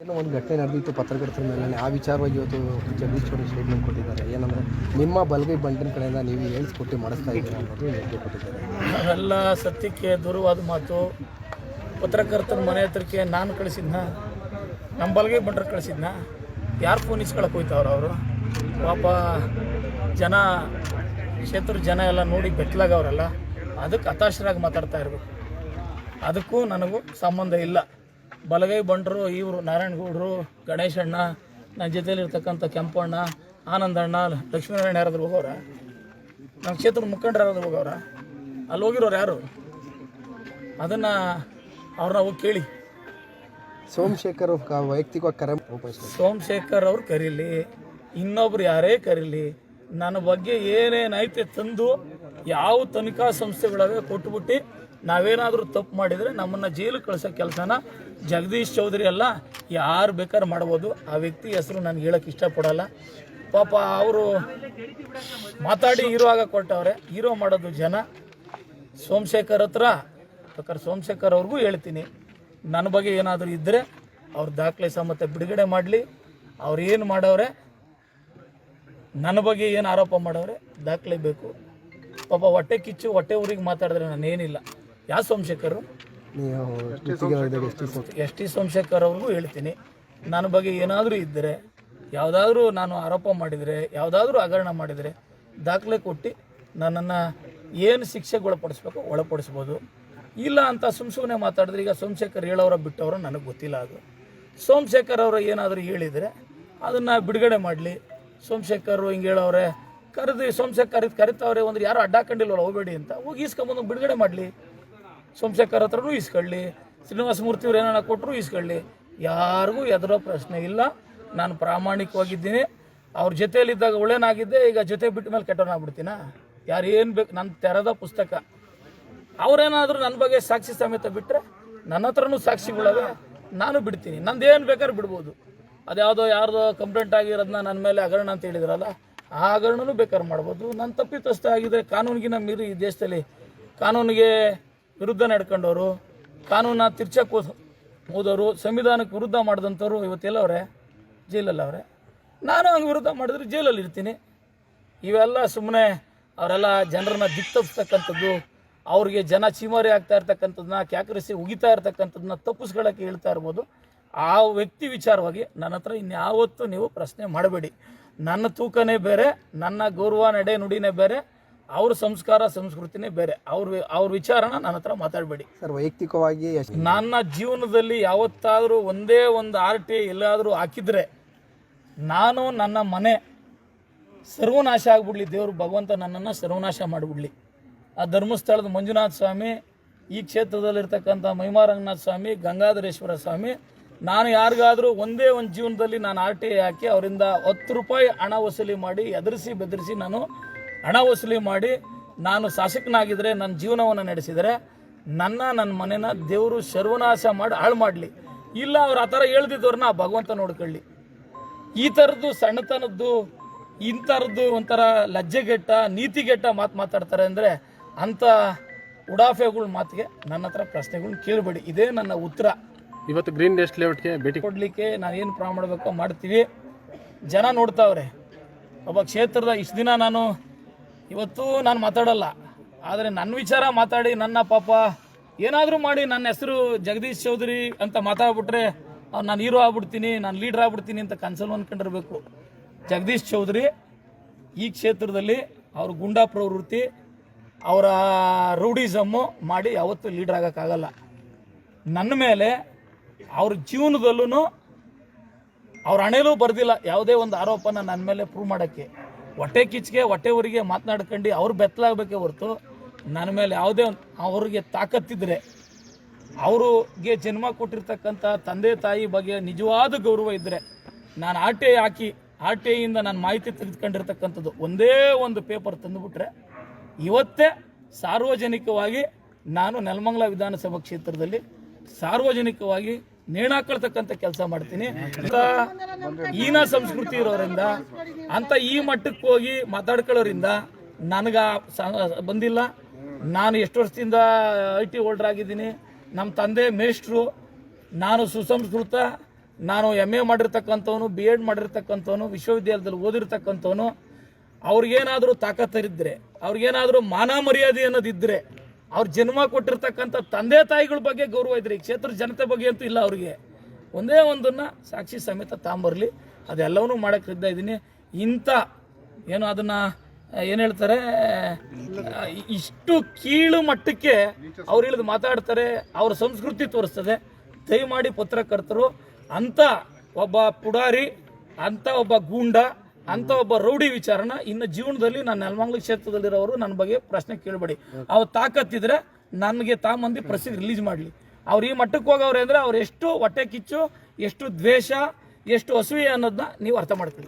ಏನೋ ಒಂದು ಘಟನೆ ನಡೆದಿತ್ತು, ಪತ್ರಕರ್ತರ ಮೇಲೆ ಆ ವಿಚಾರವಾಗಿ ಇವತ್ತು ಜಗದೀಶ್ ಅವರು ಸ್ಟೇಟ್ಮೆಂಟ್ ಕೊಟ್ಟಿದ್ದಾರೆ. ಏನಂದರೆ, ನಿಮ್ಮ ಬಲಗೈ ಬಂಟನ ಕಡೆಯಿಂದ ನೀವು ಹೇಳಿಸ್ಕೊಟ್ಟು ಮಾಡಿಸ್ತಾ ಇದ್ದೀರಾ ಅನ್ನೋದು ಹೇಳಿಕೆ ಕೊಟ್ಟಿದ್ದಾರೆ. ಅವೆಲ್ಲ ಸತ್ಯಕ್ಕೆ ದೂರವಾದ ಮಾತು. ಪತ್ರಕರ್ತರ ಮನೆ ಹತ್ರಕ್ಕೆ ನಾನು ಕಳಿಸಿದ್ನ, ನಮ್ಮ ಬಲಗೈ ಬಂಟ್ರೆ ಕಳಿಸಿದ್ನ, ಯಾರು ಫೋನ್ ಇಸ್ಕೊಳಕ್ಕೆ ಹೋಯ್ತವ್ರು ಅವರು? ಪಾಪ ಜನ, ಕ್ಷೇತ್ರದ ಜನ ಎಲ್ಲ ನೋಡಿ ಬೆತ್ತಲಾಗವ್ರಲ್ಲ ಅದಕ್ಕೆ ಹತಾಶರಾಗಿ ಮಾತಾಡ್ತಾ ಇರಬೇಕು. ಅದಕ್ಕೂ ನನಗೂ ಸಂಬಂಧ ಇಲ್ಲ. ಬಲಗೈ ಬಂಟರು ಇವರು ನಾರಾಯಣಗೌಡರು ಗಣೇಶಣ್ಣ ನನ್ನ ಜೊತೆಯಲ್ಲಿರ್ತಕ್ಕಂಥ ಕೆಂಪಣ್ಣ ಆನಂದಣ್ಣ ಲಕ್ಷ್ಮೀನಾರಾಯಣ ಯಾರಾದ್ರು ಹೋಗೋರ ನಮ್ಮ ಕ್ಷೇತ್ರದ ಮುಖಂಡರು ಯಾರಾದ್ರು ಹೋಗೋರ ಅಲ್ಲಿ ಹೋಗಿರೋರು ಯಾರು? ಅದನ್ನು ಅವ್ರನ್ನ ಹೋಗಿ ಕೇಳಿ. ಸೋಮಶೇಖರ್ ವೈಯಕ್ತಿಕವಾಗಿ ಕರೆ ಸೋಮಶೇಖರ್ ಅವ್ರು ಕರೀಲಿ ಇನ್ನೊಬ್ರು ಯಾರೇ ಕರೀಲಿ ನನ್ನ ಬಗ್ಗೆ ಏನೇನೈತೆ ತಂದು ಯಾವ ತನಿಖಾ ಸಂಸ್ಥೆಗಳವೆ ಕೊಟ್ಬಿಟ್ಟು ನಾವೇನಾದರೂ ತಪ್ಪು ಮಾಡಿದರೆ ನಮ್ಮನ್ನು ಜೈಲು ಕಳಿಸೋ ಕೆಲಸನ ಜಗದೀಶ್ ಚೌಧರಿ ಅಲ್ಲ, ಯಾರು ಬೇಕಾದ್ರೆ ಮಾಡ್ಬೋದು. ಆ ವ್ಯಕ್ತಿ ಹೆಸರು ನನಗೆ ಹೇಳೋಕ್ಕೆ ಇಷ್ಟಪಡಲ್ಲ. ಪಾಪ ಅವರು ಮಾತಾಡಿ ಹೀರೋ ಆಗ ಕೊಟ್ಟವ್ರೆ. ಹೀರೋ ಮಾಡೋದು ಜನ. ಸೋಮಶೇಖರ್ ಹತ್ರ ಬೇಕಾದ್ರೆ ಸೋಮಶೇಖರ್ ಅವ್ರಿಗೂ ಹೇಳ್ತೀನಿ. ನನ್ನ ಬಗ್ಗೆ ಏನಾದರೂ ಇದ್ದರೆ ಅವ್ರ ದಾಖಲೆ ಸಮೇತ ಬಿಡುಗಡೆ ಮಾಡಲಿ. ಅವ್ರು ಏನು ಮಾಡವ್ರೆ? ನನ್ನ ಬಗ್ಗೆ ಏನು ಆರೋಪ ಮಾಡವ್ರೆ? ದಾಖಲೆ ಬೇಕು. ಪಾಪ ಹೊಟ್ಟೆ ಕಿಚ್ಚು ಹೊಟ್ಟೆ ಊರಿಗೆ ಮಾತಾಡಿದ್ರೆ ನಾನು ಏನಿಲ್ಲ ಯಾವ ಸೋಮಶೇಖರು ಎಸ್ ಟಿ ಸೋಮಶೇಖರ್ ಅವ್ರಿಗೂ ಹೇಳ್ತೀನಿ. ನನ್ನ ಬಗ್ಗೆ ಏನಾದರೂ ಇದ್ದರೆ ಯಾವುದಾದ್ರೂ ನಾನು ಆರೋಪ ಮಾಡಿದರೆ ಯಾವುದಾದ್ರೂ ಹಗರಣ ಮಾಡಿದರೆ ದಾಖಲೆ ಕೊಟ್ಟು ನನ್ನನ್ನು ಏನು ಶಿಕ್ಷೆಗೆ ಒಳಪಡಿಸ್ಬೇಕು ಒಳಪಡಿಸ್ಬೋದು. ಇಲ್ಲ ಅಂತ ಸುಮ್ಮ ಸುಮ್ಮನೆ ಮಾತಾಡಿದ್ರೆ ಈಗ ಸೋಮಶೇಖರ್ ಹೇಳೋರ ಬಿಟ್ಟವರು ನನಗೆ ಗೊತ್ತಿಲ್ಲ ಅದು. ಸೋಮಶೇಖರ್ ಅವರು ಏನಾದರೂ ಹೇಳಿದರೆ ಅದನ್ನು ಬಿಡುಗಡೆ ಮಾಡಲಿ. ಸೋಮಶೇಖರ್ ಹಿಂಗೆ ಹೇಳೋರೆ ಕರೆದು, ಸೋಮಶೇಖರ್ ಕರೆದ್ ಕರಿತಾವ್ರೆ, ಒಂದು ಯಾರು ಅಡ್ಡ ಹಾಕೊಂಡಿಲ್ವಲ್ಲ ಹೋಗಬೇಡಿ ಅಂತ. ಹೋಗಿ ಈಸ್ಕೊಂಬಂದು ಬಿಡುಗಡೆ ಮಾಡಲಿ. ಸೋಮಶೇಖರ್ ಹತ್ರನೂ ಇಸ್ಕೊಳ್ಳಿ ಶ್ರೀನಿವಾಸ ಮೂರ್ತಿಯವ್ರು ಏನಾರ ಕೊಟ್ಟರು ಇಸ್ಕೊಳ್ಳಿ ಯಾರಿಗೂ ಎದುರೋ ಪ್ರಶ್ನೆ ಇಲ್ಲ. ನಾನು ಪ್ರಾಮಾಣಿಕವಾಗಿದ್ದೀನಿ. ಅವ್ರ ಜೊತೆಯಲ್ಲಿದ್ದಾಗ ಒಳ್ಳೇನಾಗಿದ್ದೆ. ಈಗ ಜೊತೆ ಬಿಟ್ಟ ಮೇಲೆ ಕೆಟ್ಟವನಾಗ್ಬಿಡ್ತೀನ? ಯಾರು ಏನು ಬೇಕು ನನ್ನ ತೆರೆದ ಪುಸ್ತಕ. ಅವ್ರೇನಾದರೂ ನನ್ನ ಬಗ್ಗೆ ಸಾಕ್ಷಿ ಸಮೇತ ಬಿಟ್ಟರೆ ನನ್ನ ಹತ್ರನೂ ಸಾಕ್ಷಿಗಳವೆ ನಾನು ಬಿಡ್ತೀನಿ. ನಂದೇನು ಬೇಕಾದ್ರೆ ಬಿಡ್ಬೋದು. ಅದ್ಯಾವುದೋ ಯಾರ್ದೋ ಕಂಪ್ಲೇಂಟ್ ಆಗಿರೋದನ್ನ ನನ್ನ ಮೇಲೆ ಹಗರಣ ಅಂತ ಹೇಳಿದ್ರಲ್ಲ ಆ ಹಗರಣನೂ ಬೇಕಾದ್ರೆ ಮಾಡ್ಬೋದು. ನನ್ನ ತಪ್ಪಿತಸ್ಥ ಆಗಿದೆ ಕಾನೂನಿಗಿನ ಮೀರಿ ಈ ದೇಶದಲ್ಲಿ ಕಾನೂನಿಗೆ ವಿರುದ್ಧ ನಡ್ಕೊಂಡವರು ಕಾನೂನ ತಿರ್ಚಕ್ಕೆ ಹೋದ, ಹೋದವರು, ಸಂವಿಧಾನಕ್ಕೆ ವಿರುದ್ಧ ಮಾಡಿದಂಥವ್ರು ಇವತ್ತೆಲ್ಲವ್ರೆ ಜೈಲಲ್ಲವ್ರೆ ನಾನು ಹಂಗೆ ವಿರುದ್ಧ ಮಾಡಿದ್ರೆ ಜೈಲಲ್ಲಿ ಇರ್ತೀನಿ. ಇವೆಲ್ಲ ಸುಮ್ಮನೆ ಅವರೆಲ್ಲ ಜನರನ್ನ ದಿಕ್ತಪ್ಸ್ತಕ್ಕಂಥದ್ದು, ಅವ್ರಿಗೆ ಜನ ಚೀಮಾರಿ ಆಗ್ತಾ ಇರ್ತಕ್ಕಂಥದ್ದನ್ನ ಕ್ಯಾಕರಿಸಿ ಉಗಿತಾ ಇರ್ತಕ್ಕಂಥದ್ದನ್ನ ತಪ್ಪಿಸ್ಕೊಳ್ಳೋಕ್ಕೆ ಹೇಳ್ತಾ ಇರ್ಬೋದು. ಆ ವ್ಯಕ್ತಿ ವಿಚಾರವಾಗಿ ನನ್ನ ಹತ್ರ ಇನ್ಯಾವತ್ತೂ ನೀವು ಪ್ರಶ್ನೆ ಮಾಡಬೇಡಿ. ನನ್ನ ತೂಕನೇ ಬೇರೆ ನನ್ನ ಗೌರವ ನಡೆ ನುಡಿನೇ ಬೇರೆ ಅವ್ರ ಸಂಸ್ಕಾರ ಸಂಸ್ಕೃತಿನೇ ಬೇರೆ. ಅವ್ರ ಅವ್ರ ವಿಚಾರನ ನನ್ನ ಹತ್ರ ಮಾತಾಡಬೇಡಿ. ಸರ್ ವೈಯಕ್ತಿಕವಾಗಿ ನನ್ನ ಜೀವನದಲ್ಲಿ ಯಾವತ್ತಾದರೂ ಒಂದೇ ಒಂದು ಆರ್ ಟಿ ಎಲ್ಲಾದರೂ ಹಾಕಿದ್ರೆ ನಾನು ನನ್ನ ಮನೆ ಸರ್ವನಾಶ ಆಗ್ಬಿಡ್ಲಿ. ದೇವರು ಭಗವಂತ ನನ್ನನ್ನು ಸರ್ವನಾಶ ಮಾಡಿಬಿಡ್ಲಿ. ಆ ಧರ್ಮಸ್ಥಳದ ಮಂಜುನಾಥ ಸ್ವಾಮಿ ಈ ಕ್ಷೇತ್ರದಲ್ಲಿರ್ತಕ್ಕಂಥ ಮಹಿಮಾರಂಗನಾಥ ಸ್ವಾಮಿ ಗಂಗಾಧರೇಶ್ವರ ಸ್ವಾಮಿ ನಾನು ಯಾರಿಗಾದರೂ ಒಂದೇ ಒಂದು ಜೀವನದಲ್ಲಿ ನಾನು ಆರ್ ಟಿ ಐ ಹಾಕಿ ಅವರಿಂದ ಹತ್ತು ರೂಪಾಯಿ ಹಣ ವಸೂಲಿ ಮಾಡಿ ಎದುರಿಸಿ ಬೆದರಿಸಿ ನಾನು ಹಣ ವಸೂಲಿ ಮಾಡಿ ನಾನು ಶಾಸಕನಾಗಿದ್ದರೆ ನನ್ನ ಜೀವನವನ್ನು ನಡೆಸಿದರೆ ನನ್ನ ನನ್ನ ಮನೆನ ದೇವರು ಸರ್ವನಾಶ ಮಾಡಿ ಹಾಳು ಮಾಡಲಿ. ಇಲ್ಲ ಅವ್ರು ಆ ಥರ ಹೇಳ್ದಿದ್ದವ್ರನ್ನ ಭಗವಂತ ನೋಡ್ಕೊಳ್ಳಿ. ಈ ಥರದ್ದು ಸಣ್ಣತನದ್ದು, ಇಂಥರದ್ದು ಒಂಥರ ಲಜ್ಜೆಗೆಟ್ಟ, ನೀತಿಗೆಟ್ಟ ಮಾತು ಮಾತಾಡ್ತಾರೆ ಅಂದರೆ ಅಂಥ ಉಡಾಫೆಗಳ ಮಾತಿಗೆ ನನ್ನ ಹತ್ರ ಪ್ರಶ್ನೆಗಳನ್ನ ಕೇಳಬೇಡಿ. ಇದೇ ನನ್ನ ಉತ್ತರ. ಇವತ್ತು ಗ್ರೀನ್ ಡೆಸ್ಟ್ ಲೇಔಟ್ಗೆ ಭೇಟಿ ಕೊಡಲಿಕ್ಕೆ ನಾನು ಏನು ಪ್ರಾಣ ಮಾಡಬೇಕೋ ಮಾಡ್ತೀವಿ. ಜನ ನೋಡ್ತಾವ್ರೆ. ಒಬ್ಬ ಕ್ಷೇತ್ರದ ಇಷ್ಟು ದಿನ ನಾನು ಇವತ್ತು ನಾನು ಮಾತಾಡಲ್ಲ. ಆದರೆ ನನ್ನ ವಿಚಾರ ಮಾತಾಡಿ ನನ್ನ ಪಾಪ ಏನಾದರೂ ಮಾಡಿ ನನ್ನ ಹೆಸರು ಜಗದೀಶ್ ಚೌಧರಿ ಅಂತ ಮಾತಾಡ್ಬಿಟ್ರೆ ಅವ್ರು ನಾನು ಹೀರೋ ಆಗ್ಬಿಡ್ತೀನಿ, ನಾನು ಲೀಡರ್ ಆಗ್ಬಿಡ್ತೀನಿ ಅಂತ ಕನ್ಸಲ್ ಅಂದ್ಕೊಂಡಿರ್ಬೇಕು ಜಗದೀಶ್ ಚೌಧರಿ ಈ ಕ್ಷೇತ್ರದಲ್ಲಿ ಅವ್ರ ಗುಂಡಾ ಪ್ರವೃತ್ತಿ, ಅವರ ರೂಢಿಸಮ್ಮು ಮಾಡಿ ಯಾವತ್ತೂ ಲೀಡರ್ ಆಗೋಕ್ಕಾಗಲ್ಲ. ನನ್ನ ಮೇಲೆ ಅವ್ರ ಜೀವನದಲ್ಲೂ ಅವ್ರ ಹಣೆಲೂ ಬರ್ದಿಲ್ಲ. ಯಾವುದೇ ಒಂದು ಆರೋಪನ ನನ್ನ ಮೇಲೆ ಪ್ರೂವ್ ಮಾಡೋಕ್ಕೆ. ಹೊಟ್ಟೆ ಕಿಚ್ಚಿಗೆ, ಹೊಟ್ಟೆ ಊರಿಗೆ ಮಾತನಾಡ್ಕೊಂಡು ಅವ್ರು ಬೆತ್ತಲಾಗಬೇಕೇ ಹೊರತು ನನ್ನ ಮೇಲೆ ಯಾವುದೇ ಒಂದು ಅವ್ರಿಗೆ ತಾಕತ್ತಿದ್ರೆ ಅವ್ರಿಗೆ ಜನ್ಮ ಕೊಟ್ಟಿರ್ತಕ್ಕಂಥ ತಂದೆ ತಾಯಿ ಬಗ್ಗೆ ನಿಜವಾದ ಗೌರವ ಇದ್ದರೆ ನಾನು ಆರ್ ಟಿ ಐ ಹಾಕಿ ಆರ್ ಟಿ ಐಯಿಂದ ನಾನು ಮಾಹಿತಿ ತೆಗೆದುಕೊಂಡಿರ್ತಕ್ಕಂಥದ್ದು ಒಂದೇ ಒಂದು ಪೇಪರ್ ತಂದುಬಿಟ್ರೆ ಇವತ್ತೇ ಸಾರ್ವಜನಿಕವಾಗಿ ನಾನು ನೆಲಮಂಗಲ ವಿಧಾನಸಭಾ ಕ್ಷೇತ್ರದಲ್ಲಿ ಸಾರ್ವಜನಿಕವಾಗಿ ನೇಣಾಕೊಳ್ತಕ್ಕಂಥ ಕೆಲಸ ಮಾಡ್ತೀನಿ. ಹೀನ ಸಂಸ್ಕೃತಿ ಇರೋರಿಂದ ಅಂತ ಈ ಮಟ್ಟಕ್ಕೆ ಹೋಗಿ ಮಾತಾಡ್ಕೊಳ್ಳೋರಿಂದ ನನಗೆ ಬಂದಿಲ್ಲ. ನಾನು ಎಷ್ಟು ವರ್ಷದಿಂದ ಐ ಟಿ ಹೋಲ್ಡರ್ ಆಗಿದ್ದೀನಿ. ನಮ್ಮ ತಂದೆ ಮೇಷ್ಟ್ರು, ನಾನು ಸುಸಂಸ್ಕೃತ, ನಾನು ಎಂ ಎ ಮಾಡಿರ್ತಕ್ಕಂಥವನು, ಬಿ ಎಡ್ ಮಾಡಿರ್ತಕ್ಕಂಥವನು, ವಿಶ್ವವಿದ್ಯಾಲಯದಲ್ಲಿ ಓದಿರ್ತಕ್ಕಂಥವನು. ಅವ್ರಿಗೇನಾದರೂ ತಾಕತ್ತರಿದ್ದರೆ ಅವ್ರಿಗೇನಾದರೂ ಮಾನ ಮರ್ಯಾದೆ ಅನ್ನೋದಿದ್ದರೆ ಅವ್ರ ಜನ್ಮ ಕೊಟ್ಟಿರ್ತಕ್ಕಂಥ ತಂದೆ ತಾಯಿಗಳ ಬಗ್ಗೆ ಗೌರವ ಇದ್ರೆ ಈ ಕ್ಷೇತ್ರದ ಜನತೆ ಬಗ್ಗೆ ಅಂತೂ ಇಲ್ಲ ಅವ್ರಿಗೆ. ಒಂದೇ ಒಂದನ್ನ ಸಾಕ್ಷಿ ಸಮೇತ ತಾಂಬರ್ಲಿ, ಅದೆಲ್ಲವನ್ನೂ ಮಾಡಕ್ಕೆ ಸಿದ್ಧ ಇದ್ದೀನಿ. ಇಂಥ ಏನು ಅದನ್ನ, ಏನು ಹೇಳ್ತಾರೆ, ಇಷ್ಟು ಕೀಳು ಮಟ್ಟಕ್ಕೆ ಅವ್ರು ಇಳಿದು ಮಾತಾಡ್ತಾರೆ, ಅವ್ರ ಸಂಸ್ಕೃತಿ ತೋರಿಸ್ತದೆ. ದಯಮಾಡಿ ಪತ್ರಕರ್ತರು ಅಂತ ಒಬ್ಬ ಪುಡಾರಿ ಅಂತ ಒಬ್ಬ ಗೂಂಡ ಅಂತ ಒಬ್ಬ ರೌಡಿ ವಿಚಾರನ ಇನ್ನು ಜೀವನದಲ್ಲಿ ನಾನು ನೆಲಮಂಗ್ಲ ಕ್ಷೇತ್ರದಲ್ಲಿರೋರು ನನ್ನ ಬಗ್ಗೆ ಪ್ರಶ್ನೆ ಕೇಳಬೇಡಿ. ಅವ್ರು ತಾಕತ್ತಿದ್ರೆ ನನಗೆ ತಾಮಂದಿ ಪ್ರಸಿದ್ಧ ರಿಲೀಸ್ ಮಾಡಲಿ. ಅವ್ರು ಈ ಮಟ್ಟಕ್ಕೆ ಹೋಗವ್ರೆ ಅಂದರೆ ಅವ್ರು ಎಷ್ಟು ಹೊಟ್ಟೆ ಕಿಚ್ಚು ಎಷ್ಟು ದ್ವೇಷ ಎಷ್ಟು ಅಸೂಯೆ ಅನ್ನೋದನ್ನ ನೀವು ಅರ್ಥ ಮಾಡ್ಕೊಳ್ಳಿ.